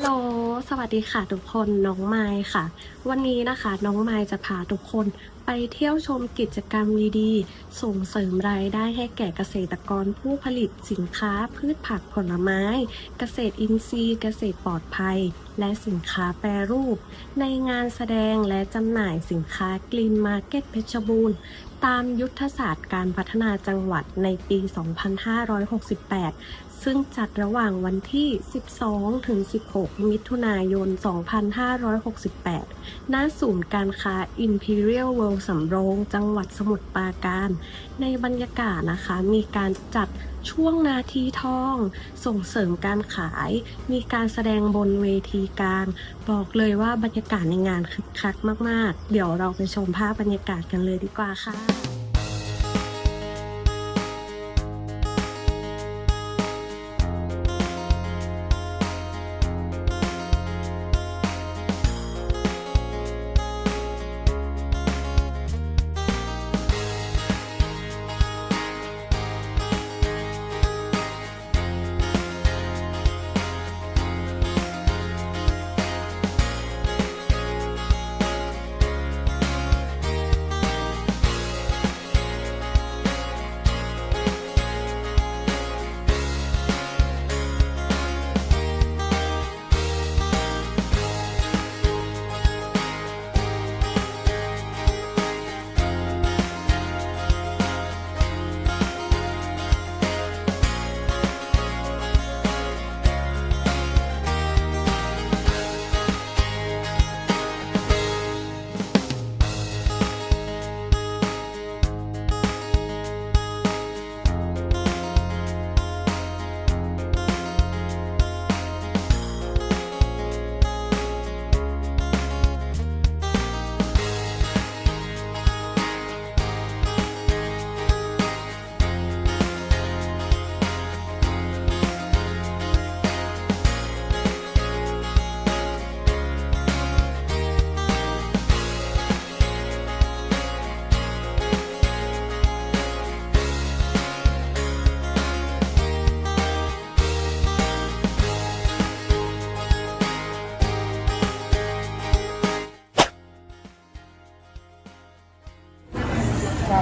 โลสวัสดีค่ะทุกคนน้องไม้ค่ะ วันนี้นะคะน้องไม้จะพาทุกคนไปเที่ยวชมกิจกรรมดีๆ ส่งเสริมรายได้ให้แก่เกษตรกรผู้ผลิตสินค้าพืชผักผลไม้ เกษตรอินทรีย์ เกษตรปลอดภัยและสินค้าแปรรูป ในงานแสดงและจำหน่ายสินค้ากรีนมาร์เก็ตเพชรบูรณ์ ตามยุทธศาสตร์การพัฒนาจังหวัดในปี 2568 ซึ่งจัดระหว่างวันที่ 12 ถึง 16 มิถุนายน 2568 ณ ศูนย์การค้า Imperial World สำโรง จังหวัดสมุทรปราการ ในบรรยากาศนะคะมีการจัดช่วงนาทีทอง ส่งเสริมการขาย มีการแสดงบนเวทีกลาง บอกเลยว่าบรรยากาศในงานคึกคักมาก ๆ เดี๋ยวเราไปชมภาพบรรยากาศกันเลยดีกว่าค่ะ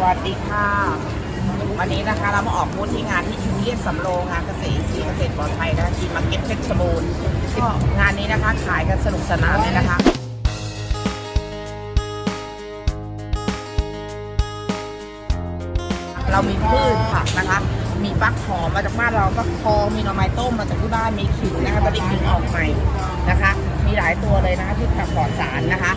วัสดีค่ะ วันนี้นะคะเรามาออกบูธที่งานที่ยูเลียนสำโรงงานเกษตรอินทรีย์เกษตรปลอดภัยนะคะที่มาร์เก็ตเพชรบูรณ์ก็งานนี้นะคะขายกันสนุกสนานเลยนะคะเรามีพืชผักนะคะ มีฟักหอมมาจากบ้านเราฟักทองมีหน่อไม้ต้มมาจากที่บ้าน มีขิงนะคะตอนนี้ขิงออกใหม่นะคะ มีหลายตัวเลยนะคะที่ผักปลอดสารนะคะ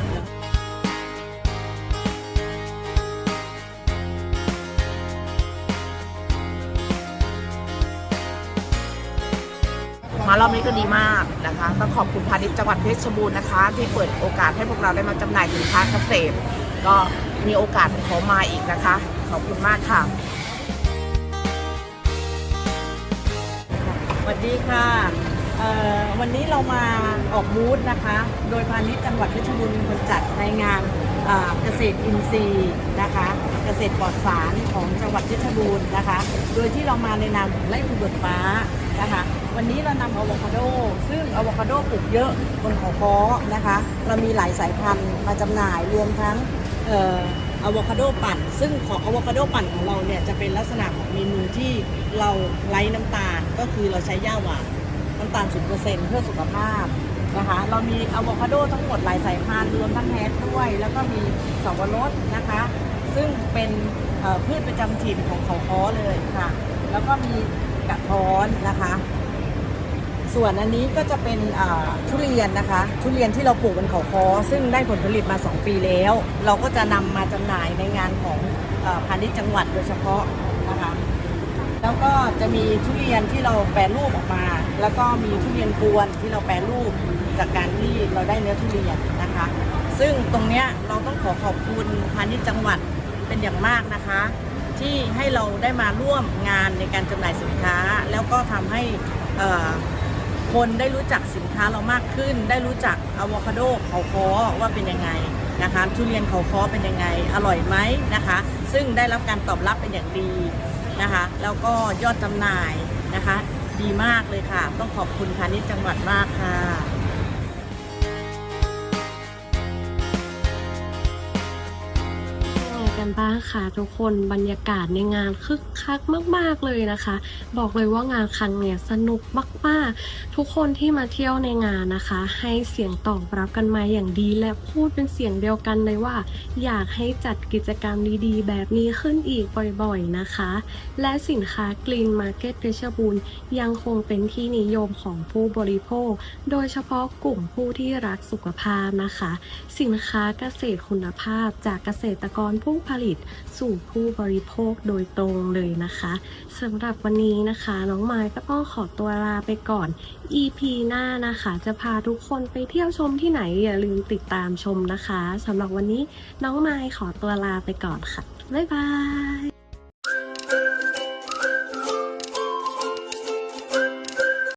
รอบนี้ก็ดีมากนะคะต้องขอบคุณพาณิชย์จังหวัดเพชรบูรณ์นะคะ ที่เปิดโอกาสให้พวกเราได้มาจำหน่ายสินค้าเกษตร ก็มีโอกาสขอมาอีกนะคะ ขอบคุณมากค่ะสวัสดีค่ะวันนี้เรามาออกบูธนะคะ โดยพาณิชย์จังหวัดเพชรบูรณ์เป็นคนจัดในงาน เกษตรอินทรีย์นะคะเกษตรปลอดสารของจังหวัดเพชรบูรณ์นะคะ โดยที่เรามาในนามของไร่ภูเบิกฟ้านะคะ วันนี้เรานำอะโวคาโด ซึ่งอะโวคาโดปลูกเยอะบนเขาค้อนะคะ เรามีหลายสายพันธุ์มาจำหน่ายรวมทั้งเอ่ออะโวคาโดปั่น ซึ่งของอะโวคาโดปั่นของเราเนี่ยจะเป็นลักษณะของเมนูที่เราไร้น้ำตาล ก็คือเราใช้หญ้าหวานน้ำตาล0%เพื่อสุขภาพ นะคะ เรามีอะโวคาโดทั้งหมดหลายสายพันธุ์รวมทั้งแฮชด้วย แล้วก็มีสับปะรดนะคะ ซึ่งเป็นพืชประจำถิ่นของเขาค้อเลยค่ะ แล้วก็มีกระท้อนนะคะ ส่วนอันนี้ก็จะเป็นทุเรียนนะคะ ทุเรียนที่เราปลูกบนเขาค้อซึ่งได้ผลผลิตมา 2 ปีแล้ว เราก็จะนำมาจำหน่ายในงานของอพาณิชย์จังหวัดโดยเฉพาะนะคะแล้วก็จะมีทุเรียนที่เราแปรรูปออกมา แล้วก็มีทุเรียนกวนที่เราแปรรูป จากการที่เราได้เนื้อทุเรียนนะคะ ซึ่งตรงเนี้ยเราต้องขอขอบคุณพาณิชย์จังหวัดเป็นอย่างมากนะคะ ที่ให้เราได้มาร่วมงานในการจำหน่ายสินค้า แล้วก็ทำให้คนได้รู้จักสินค้าเรามากขึ้น ได้รู้จักอะโวคาโดเขาคอว่าเป็นยังไงนะคะทุเรียนเขาคอเป็นยังไงอร่อยไหมนะคะ ซึ่งได้รับการตอบรับเป็นอย่างดีนะคะแล้วก็ยอดจำหน่ายนะคะ ดีมากเลยค่ะ ต้องขอบคุณพาณิชย์จังหวัดมากค่ะ กันบ้างคะทุกคนบรรยากาศในงานคึกคักมาก ๆเลยนะคะ บอกเลยว่างานครั้งเนี่ยสนุกมากๆ ทุกคนที่มาเที่ยวในงานนะคะ ให้เสียงตอบรับกันมาอย่างดีและพูดเป็นเสียงเดียวกันเลยว่า อยากให้จัดกิจกรรมดีๆ แบบนี้ขึ้นอีกบ่อยๆนะคะ และสินค้ากรีนมาร์เก็ตเพชรบูรณ์ยังคงเป็นที่นิยมของผู้บริโภค โดยเฉพาะกลุ่มผู้ที่รักสุขภาพนะคะ สินค้าเกษตรคุณภาพจากเกษตรกรผู้ผลิตสู่ผู้บริโภคโดยตรงเลยนะคะสำหรับวันนี้นะคะ น้องไม้ก็ต้องขอตัวลาไปก่อน EP หน้านะคะ จะพาทุกคนไปเที่ยวชมที่ไหนอย่าลืมติดตามชมนะคะสำหรับวันนี้น้องไม้ขอตัวลาไปก่อนค่ะ บ๊ายบาย